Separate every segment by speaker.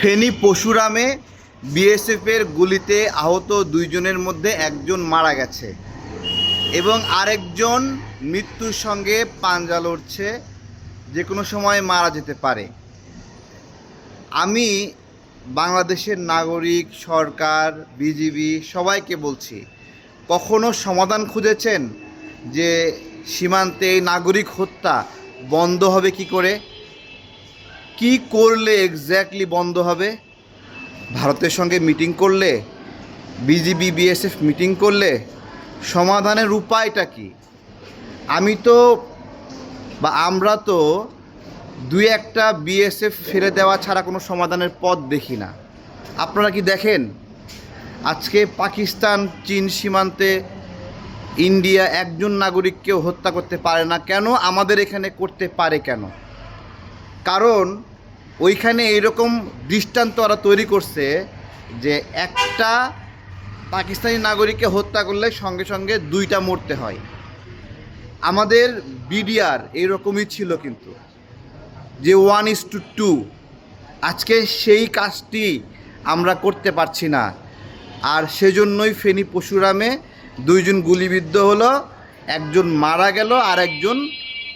Speaker 1: ফেনী পশুরামে বিএসএফের গুলিতে আহত দুইজনের মধ্যে একজন মারা গেছে এবং আরেকজন মৃত্যুর সঙ্গে পাঞ্জা লড়ছে, যে কোনো সময় মারা যেতে পারে। আমি বাংলাদেশের নাগরিক, সরকার, বিজিবি সবাইকে বলছি, কখনো সমাধান খুঁজেছেন যে সীমান্তে নাগরিক হত্যা বন্ধ হবে কি করে? কি করলে এক্স্যাক্টলি বন্ধ হবে? ভারতের সঙ্গে মিটিং করলে? বিজিবি, বিএসএফ মিটিং করলে? সমাধানের উপায়টা কি? আমি তো বা আমরা তো দুই একটা বিএসএফ ফেলে দেওয়া ছাড়া কোনো সমাধানের পথ দেখি না। আপনারা কি দেখেন? আজকে পাকিস্তান, চীন সীমান্তে ইন্ডিয়া একজন নাগরিককেও হত্যা করতে পারে না। কেন আমাদের এখানে করতে পারে কেন? কারণ ওইখানে এইরকম দৃষ্টান্ত ওরা তৈরি করছে যে একটা পাকিস্তানি নাগরিককে হত্যা করলে সঙ্গে সঙ্গে দুইটা মরতে হয়। আমাদের বিডিআর এইরকমই ছিল কিন্তু, যে ওয়ান ইস টু টু আজকে সেই কাজটি আমরা করতে পারছি না। আর সেজন্যই ফেনী পশুরামে দুইজন গুলিবিদ্ধ হলো, একজন মারা গেল আর একজন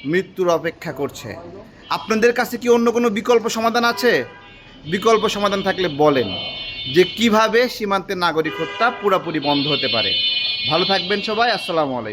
Speaker 1: মৃত্যুর অপেক্ষা করছে। আপনাদের কাছে কি অন্য কোনো বিকল্প সমাধান আছে? বিকল্প সমাধান থাকলে বলেন যে কীভাবে সীমান্তের নাগরিক হত্যা পুরোপুরি বন্ধ হতে পারে। ভালো থাকবেন সবাই, আসসালামু আলাইকুম।